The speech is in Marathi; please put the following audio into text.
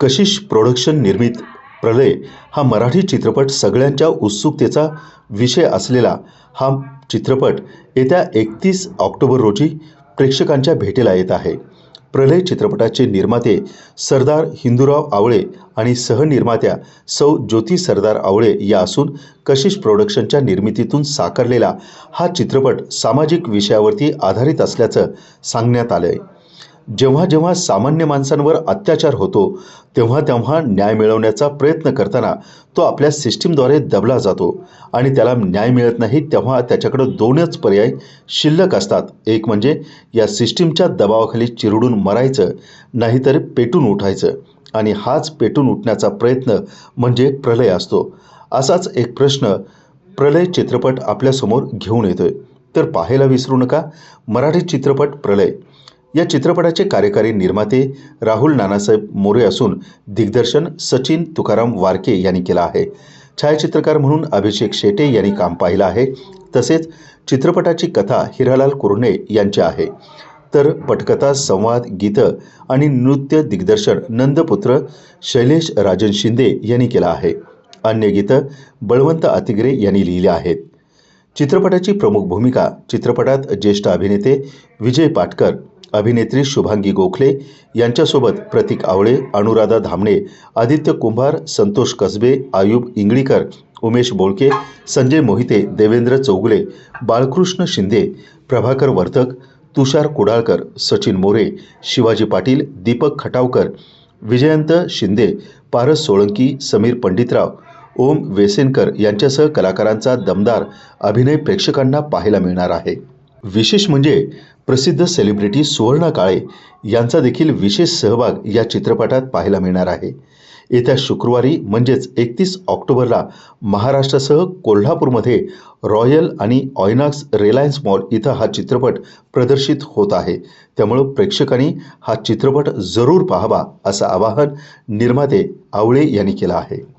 कशिश प्रोडक्शन निर्मित प्रलय हा मराठी चित्रपट सगळ्यांच्या उत्सुकतेचा विषय असलेला हा चित्रपट येत्या एकतीस ऑक्टोबर रोजी प्रेक्षकांच्या भेटीला येत आहे. प्रलय चित्रपटाचे निर्माते सरदार हिंदूराव आवळे आणि सहनिर्मात्या सौ ज्योती सरदार आवळे या असून कशिश प्रोडक्शनच्या निर्मितीतून साकारलेला हा चित्रपट सामाजिक विषयावरती आधारित असल्याचं सांगण्यात आलं आहे जेव्हा जेव्हा सामान्य माणसांवर अत्याचार होतो तेव्हा तेव्हा न्याय मिळवण्याचा प्रयत्न करताना तो आपल्या सिस्टीमद्वारे दबला जातो आणि त्याला न्याय मिळत नाही तेव्हा त्याच्याकडं दोनच पर्याय शिल्लक असतात. एक म्हणजे या सिस्टीमच्या दबावाखाली चिरडून मरायचं नाहीतर पेटून उठायचं आणि हाच पेटून उठण्याचा प्रयत्न म्हणजे प्रलय असतो. असाच एक प्रश्न प्रलय चित्रपट आपल्यासमोर घेऊन येतोय. तर पाहायला विसरू नका मराठी चित्रपट प्रलय. या चित्रपटाचे कार्यकारी निर्माते राहुल नानासाहेब मोरे असून दिग्दर्शन सचिन तुकाराम वारके यांनी केलं आहे. छायाचित्रकार म्हणून अभिषेक शेटे यांनी काम पाहिलं आहे. तसेच चित्रपटाची कथा हिरालाल कुरणे यांची आहे. तर पटकथा संवाद गीतं आणि नृत्य दिग्दर्शन नंदपुत्र शैलेश राजन शिंदे यांनी केलं आहे. अन्य गीतं बळवंत अतिग्रे यांनी लिहिली आहेत. चित्रपटाची प्रमुख भूमिका चित्रपटात ज्येष्ठ अभिनेते विजय पाटकर अभिनेत्री शुभांगी गोखले यांच्यासोबत प्रतीक आवळे अनुराधा धामणे आदित्य कुंभार संतोष कसबे आयुब इंगळीकर उमेश बोळके संजय मोहिते देवेंद्र चौगुले बाळकृष्ण शिंदे प्रभाकर वर्तक तुषार कुडाळकर सचिन मोरे शिवाजी पाटील दीपक खटावकर विजयंत शिंदे पारस सोळंकी समीर पंडितराव ओम वेसेनकर यांच्यासह कलाकारांचा दमदार अभिनय प्रेक्षकांना पाहायला मिळणार आहे. विशेष म्हणजे प्रसिद्ध सेलिब्रिटी सुवर्णा काळे यांचा देखील विशेष सहभाग या चित्रपटात पाहायला मिळणार आहे. येत्या शुक्रवारी म्हणजेच एकतीस ऑक्टोबरला महाराष्ट्रासह कोल्हापूरमध्ये रॉयल आणि ऑयनाक्स रिलायन्स मॉल इथं हा चित्रपट प्रदर्शित होत आहे. त्यामुळं प्रेक्षकांनी हा चित्रपट जरूर पाहावा असं आवाहन निर्माते आवळे यांनी केलं आहे.